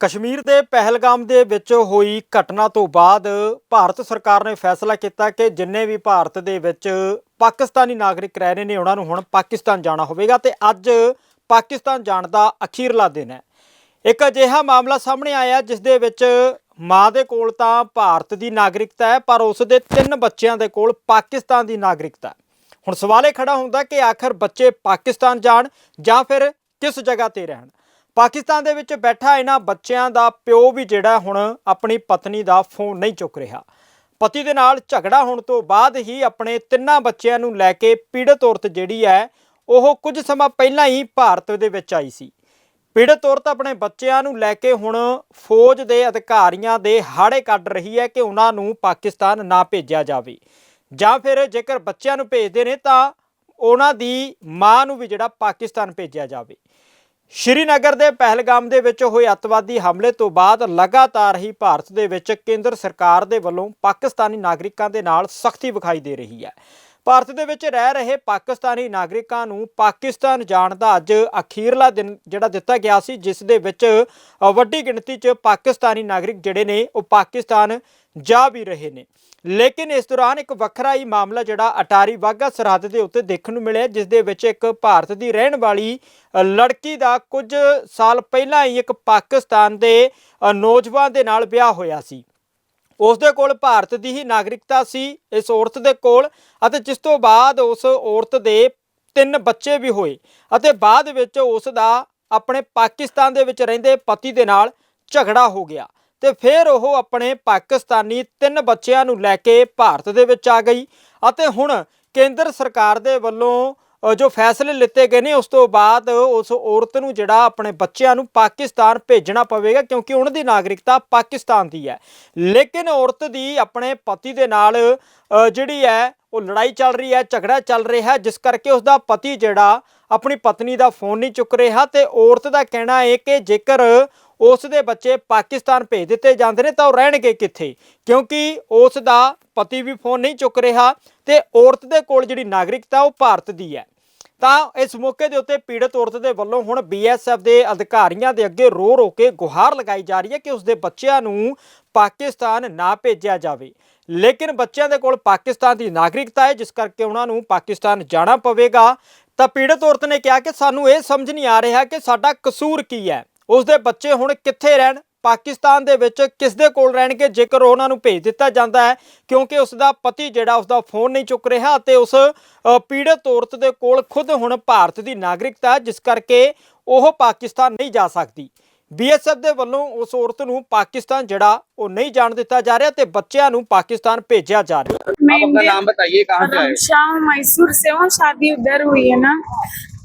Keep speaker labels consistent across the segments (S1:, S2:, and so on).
S1: ਕਸ਼ਮੀਰ ਦੇ ਪਹਿਲਗਾਮ ਦੇ ਵਿੱਚ ਹੋਈ ਘਟਨਾ ਤੋਂ ਬਾਅਦ ਭਾਰਤ ਸਰਕਾਰ ਨੇ ਫੈਸਲਾ ਕੀਤਾ ਕਿ ਜਿੰਨੇ ਵੀ ਭਾਰਤ ਦੇ ਵਿੱਚ ਪਾਕਿਸਤਾਨੀ ਨਾਗਰਿਕ ਰਹਿ ਰਹੇ ਨੇ, ਉਹਨਾਂ ਨੂੰ ਹੁਣ ਪਾਕਿਸਤਾਨ ਜਾਣਾ ਹੋਵੇਗਾ ਤੇ ਅੱਜ ਪਾਕਿਸਤਾਨ ਜਾਣ ਦਾ ਅਖੀਰਲਾ ਦਿਨ ਹੈ। ਇੱਕ ਅਜਿਹਾ ਮਾਮਲਾ ਸਾਹਮਣੇ ਆਇਆ ਜਿਸ ਦੇ ਵਿੱਚ ਮਾਂ ਦੇ ਕੋਲ ਤਾਂ ਭਾਰਤ ਦੀ ਨਾਗਰਿਕਤਾ ਹੈ, ਪਰ ਉਸ ਦੇ ਤਿੰਨ ਬੱਚਿਆਂ ਦੇ ਕੋਲ ਪਾਕਿਸਤਾਨ ਦੀ ਨਾਗਰਿਕਤਾ ਹੁਣ ਸਵਾਲ ਇਹ ਖੜਾ ਹੁੰਦਾ ਕਿ ਆਖਰ ਬੱਚੇ ਪਾਕਿਸਤਾਨ ਜਾਣ ਜਾਂ ਫਿਰ ਕਿਸ ਜਗ੍ਹਾ ਤੇ ਰਹਿਣ? ਪਾਕਿਸਤਾਨ ਦੇ ਵਿੱਚ ਬੈਠਾ ਇਹਨਾਂ ਬੱਚਿਆਂ ਦਾ ਪਿਓ ਵੀ ਜਿਹੜਾ ਹੁਣ ਆਪਣੀ ਪਤਨੀ ਦਾ ਫੋਨ ਨਹੀਂ ਚੁੱਕ ਰਿਹਾ। ਪਤੀ ਦੇ ਨਾਲ ਝਗੜਾ ਹੋਣ ਤੋਂ ਬਾਅਦ ਹੀ ਆਪਣੇ ਤਿੰਨਾਂ ਬੱਚਿਆਂ ਨੂੰ ਲੈ ਕੇ ਪੀੜਤ ਔਰਤ ਜਿਹੜੀ ਹੈ, ਉਹ ਕੁਝ ਸਮਾਂ ਪਹਿਲਾਂ ਹੀ ਭਾਰਤ ਦੇ ਵਿੱਚ ਆਈ ਸੀ। ਪੀੜਤ ਔਰਤ ਆਪਣੇ ਬੱਚਿਆਂ ਨੂੰ ਲੈ ਕੇ ਹੁਣ ਫੌਜ ਦੇ ਅਧਿਕਾਰੀਆਂ ਦੇ ਹਾੜੇ ਕੱਢ ਰਹੀ ਹੈ ਕਿ ਉਹਨਾਂ ਨੂੰ ਪਾਕਿਸਤਾਨ ਨਾ ਭੇਜਿਆ ਜਾਵੇ। ਜਾਂ ਫਿਰ ਜੇਕਰ ਬੱਚਿਆਂ ਨੂੰ ਭੇਜਦੇ ਨੇ ਤਾਂ ਉਹਨਾਂ ਦੀ ਮਾਂ ਨੂੰ ਵੀ ਜਿਹੜਾ ਪਾਕਿਸਤਾਨ ਭੇਜਿਆ ਜਾਵੇ। ਸ਼੍ਰੀਨਗਰ ਦੇ ਪਹਿਲਗਾਮ ਦੇ ਵਿੱਚ ਹੋਏ ਅੱਤਵਾਦੀ ਹਮਲੇ ਤੋਂ ਬਾਅਦ ਲਗਾਤਾਰ ਹੀ ਭਾਰਤ ਦੇ ਵਿੱਚ ਕੇਂਦਰ ਸਰਕਾਰ ਦੇ ਵੱਲੋਂ ਪਾਕਿਸਤਾਨੀ ਨਾਗਰਿਕਾਂ ਦੇ ਨਾਲ ਸਖਤੀ ਵਿਖਾਈ ਦੇ ਰਹੀ ਹੈ। ਭਾਰਤ ਦੇ ਵਿੱਚ ਰਹਿ ਰਹੇ ਪਾਕਿਸਤਾਨੀ ਨਾਗਰਿਕਾਂ ਨੂੰ ਪਾਕਿਸਤਾਨ ਜਾਣ ਦਾ ਅੱਜ ਅਖੀਰਲਾ ਦਿਨ ਜਿਹੜਾ ਦਿੱਤਾ ਗਿਆ ਸੀ, ਜਿਸ ਦੇ ਵਿੱਚ ਵੱਡੀ ਗਿਣਤੀ 'ਚ ਪਾਕਿਸਤਾਨੀ ਨਾਗਰਿਕ ਜਿਹੜੇ ਨੇ, ਉਹ ਪਾਕਿਸਤਾਨ ਜਾ ਵੀ ਰਹੇ ਨੇ। ਲੇਕਿਨ ਇਸ ਦੌਰਾਨ ਇੱਕ ਵੱਖਰਾ ਹੀ ਮਾਮਲਾ ਜਿਹੜਾ ਅਟਾਰੀ ਵਾਹਗਾ ਸਰਹੱਦ ਦੇ ਉੱਤੇ ਦੇਖਣ ਨੂੰ ਮਿਲਿਆ, ਜਿਸ ਦੇ ਵਿੱਚ ਇੱਕ ਭਾਰਤ ਦੀ ਰਹਿਣ ਵਾਲੀ ਲੜਕੀ ਦਾ ਕੁਝ ਸਾਲ ਪਹਿਲਾਂ ਹੀ ਇੱਕ ਪਾਕਿਸਤਾਨ ਦੇ ਨੌਜਵਾਨ ਦੇ ਨਾਲ ਵਿਆਹ ਹੋਇਆ ਸੀ। ਉਸ ਦੇ ਕੋਲ ਭਾਰਤ ਦੀ ਹੀ ਨਾਗਰਿਕਤਾ ਸੀ, ਇਸ ਔਰਤ ਦੇ ਕੋਲ, ਅਤੇ ਜਿਸ ਤੋਂ ਬਾਅਦ ਉਸ ਔਰਤ ਦੇ ਤਿੰਨ ਬੱਚੇ ਵੀ ਹੋਏ, ਅਤੇ ਬਾਅਦ ਵਿੱਚ ਉਸ ਦਾ ਆਪਣੇ ਪਾਕਿਸਤਾਨ ਦੇ ਵਿੱਚ ਰਹਿੰਦੇ ਪਤੀ ਦੇ ਨਾਲ ਝਗੜਾ ਹੋ ਗਿਆ। ਤੇ ਫਿਰ ਉਹ ਆਪਣੇ ਪਾਕਿਸਤਾਨੀ ਤਿੰਨ ਬੱਚਿਆਂ ਨੂੰ ਲੈ ਕੇ ਭਾਰਤ ਦੇ ਵਿੱਚ ਆ ਗਈ ਅਤੇ ਹੁਣ ਕੇਂਦਰ ਸਰਕਾਰ ਦੇ ਵੱਲੋਂ ਜੋ ਫੈਸਲੇ ਲਿੱਤੇ ਗਏ ਨੇ, ਉਸ ਤੋਂ ਬਾਅਦ ਉਸ ਔਰਤ ਨੂੰ ਜਿਹੜਾ ਆਪਣੇ ਬੱਚਿਆਂ ਨੂੰ ਪਾਕਿਸਤਾਨ ਭੇਜਣਾ ਪਵੇਗਾ, ਕਿਉਂਕਿ ਉਹਨਾਂ ਦੀ ਨਾਗਰਿਕਤਾ ਪਾਕਿਸਤਾਨ ਦੀ ਹੈ। ਲੇਕਿਨ ਔਰਤ ਦੀ ਆਪਣੇ ਪਤੀ ਦੇ ਨਾਲ ਜਿਹੜੀ ਹੈ, ਉਹ ਲੜਾਈ ਚੱਲ ਰਹੀ ਹੈ, ਝਗੜਾ ਚੱਲ ਰਿਹਾ ਹੈ, ਜਿਸ ਕਰਕੇ ਉਸ ਦਾ ਪਤੀ ਜਿਹੜਾ ਆਪਣੀ ਪਤਨੀ ਦਾ ਫੋਨ ਨਹੀਂ ਚੁੱਕ ਰਿਹਾ ਤੇ ਔਰਤ ਦਾ ਕਹਿਣਾ ਹੈ ਕਿ ਜੇਕਰ ਉਸ ਦੇ ਬੱਚੇ ਪਾਕਿਸਤਾਨ ਭੇਜ ਦਿੱਤੇ ਜਾਂਦੇ ਨੇ ਤਾਂ ਉਹ ਰਹਿਣਗੇ ਕਿੱਥੇ? ਕਿਉਂਕਿ ਉਸ ਦਾ ਪਤੀ ਵੀ ਫੋਨ ਨਹੀਂ ਚੁੱਕ ਰਿਹਾ ਤੇ ਔਰਤ ਦੇ ਕੋਲ ਜਿਹੜੀ ਨਾਗਰਿਕਤਾ ਉਹ ਭਾਰਤ ਦੀ ਹੈ। ਤਾਂ ਇਸ ਮੌਕੇ ਦੇ ਉੱਤੇ ਪੀੜਤ ਔਰਤ ਦੇ ਵੱਲੋਂ ਹੁਣ ਬੀਐਸਐਫ ਦੇ ਅਧਿਕਾਰੀਆਂ ਦੇ ਅੱਗੇ ਰੋ ਰੋ ਕੇ ਗੁਹਾਰ ਲਗਾਈ ਜਾ ਰਹੀ ਹੈ ਕਿ ਉਸ ਦੇ ਬੱਚਿਆਂ ਨੂੰ ਪਾਕਿਸਤਾਨ ਨਾ ਭੇਜਿਆ ਜਾਵੇ। ਲੇਕਿਨ ਬੱਚਿਆਂ ਦੇ ਕੋਲ ਪਾਕਿਸਤਾਨ ਦੀ ਨਾਗਰਿਕਤਾ ਹੈ, ਜਿਸ ਕਰਕੇ ਉਹਨਾਂ ਨੂੰ ਪਾਕਿਸਤਾਨ ਜਾਣਾ ਪਵੇਗਾ। ਤਾਂ ਪੀੜਤ ਔਰਤ ਨੇ ਕਿਹਾ ਕਿ ਸਾਨੂੰ ਇਹ ਸਮਝ ਨਹੀਂ ਆ ਰਿਹਾ ਕਿ ਸਾਡਾ ਕਸੂਰ ਕੀ ਹੈ। ਉਸ ਦੇ ਬੱਚੇ ਹੁਣ ਕਿੱਥੇ ਰਹਿਣ ਪਾਕਿਸਤਾਨ ਦੇ ਵਿੱਚ ਕਿਸ ਦੇ ਕੋਲ ਰਹਿਣਗੇ ਜੇਕਰ ਉਹਨਾਂ ਨੂੰ ਭੇਜ ਦਿੱਤਾ ਜਾਂਦਾ ਹੈ ਕਿਉਂਕਿ ਉਸ ਦਾ ਪਤੀ ਜਿਹੜਾ ਉਸ ਦਾ ਫੋਨ ਨਹੀਂ ਚੁੱਕ ਰਿਹਾ ਤੇ ਉਸ ਪੀੜਤ ਔਰਤ ਦੇ ਕੋਲ ਖੁਦ ਹੁਣ ਭਾਰਤ ਦੀ ਨਾਗਰਿਕਤਾ ਜਿਸ ਕਰਕੇ ਉਹ ਪਾਕਿਸਤਾਨ ਨਹੀਂ ਜਾ ਸਕਦੀ ਬੀਐਸਐਫ ਦੇ ਵੱਲੋਂ ਉਸ ਔਰਤ ਨੂੰ ਪਾਕਿਸਤਾਨ ਜਿਹੜਾ ਉਹ ਨਹੀਂ ਜਾਣ ਦਿੱਤਾ ਜਾ ਰਿਹਾ ਤੇ ਬੱਚਿਆਂ ਨੂੰ ਪਾਕਿਸਤਾਨ ਭੇਜਿਆ ਜਾ ਰਿਹਾ
S2: ਹੈ।
S3: आप अपना नाम बताइए कहाँ से आए हो?
S2: शाह मैसूर से हूँ शादी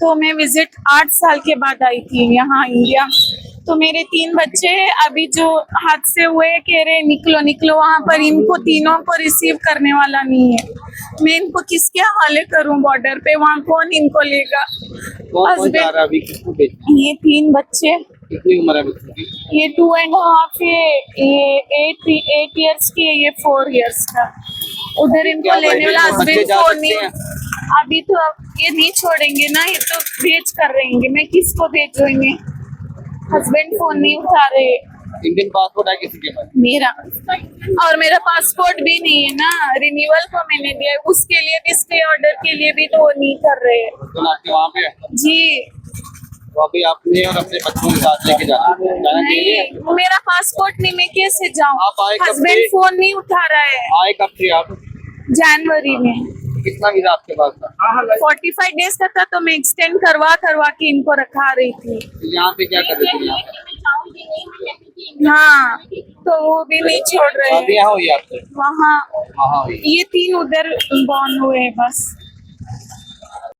S2: तो मैं विज़िट आठ साल के बाद आई थी यहाँ इंडिया तो मेरे तीन बच्चे अभी जो हादसे हुए कह रहे निकलो निकलो वहाँ पर इनको तीनों को रिसीव करने वाला नहीं है। मैं इनको किसके हवाले करूँ बॉर्डर पे? वहाँ कौन इनको लेगा? ये तीन बच्चे।
S3: कितनी उम्र है बच्चों की?
S2: ये टू एंड हाफ़ ये ये एट एट इयर्स की है ये फोर इयर्स का। उधर इनको लेने वाला हस्बैंड फ़ोन नहीं
S3: हैं?
S2: अभी तो अब ये नहीं छोड़ेंगे ना ये तो भेज कर रहेंगे। मैं किसको भेजूँगी? हस्बैंड फ़ोन नहीं उठा रहे।
S3: इंडियन पासपोर्ट है किसी के पास?
S2: मेरा। और मेरा पासपोर्ट भी नहीं है ना। रिन्यूअल को मैंने दिया है, उसके लिए भी स्टे ऑर्डर के लिए भी तो वो नहीं कर रहे।
S3: तो आपके वहाँ पे
S2: जी।
S3: तो अभी आपने और अपने बच्चों के साथ लेके जाना जाना चाहिए?
S2: मेरा पासपोर्ट नहीं मैं कैसे जाऊँ?
S3: आप
S2: हस्बैंड फ़ोन नहीं उठा रहा है।
S3: आए कब थे आप?
S2: जनवरी में।
S3: कितना वीज़ा आपके पास था
S2: फोर्टी फाइव डेज़ का था तो मैं एक्सटेंड करवा करवा के इनको रखा रही थी।
S3: तो यहाँ पे क्या कर रही थी
S2: हाँ। तो वो भी नहीं छोड़ रहे। हैं
S3: हुई आपसे?
S2: वहाँ।
S3: हाँ
S2: ये तीन उधर बॉर्न हुए हैं बस।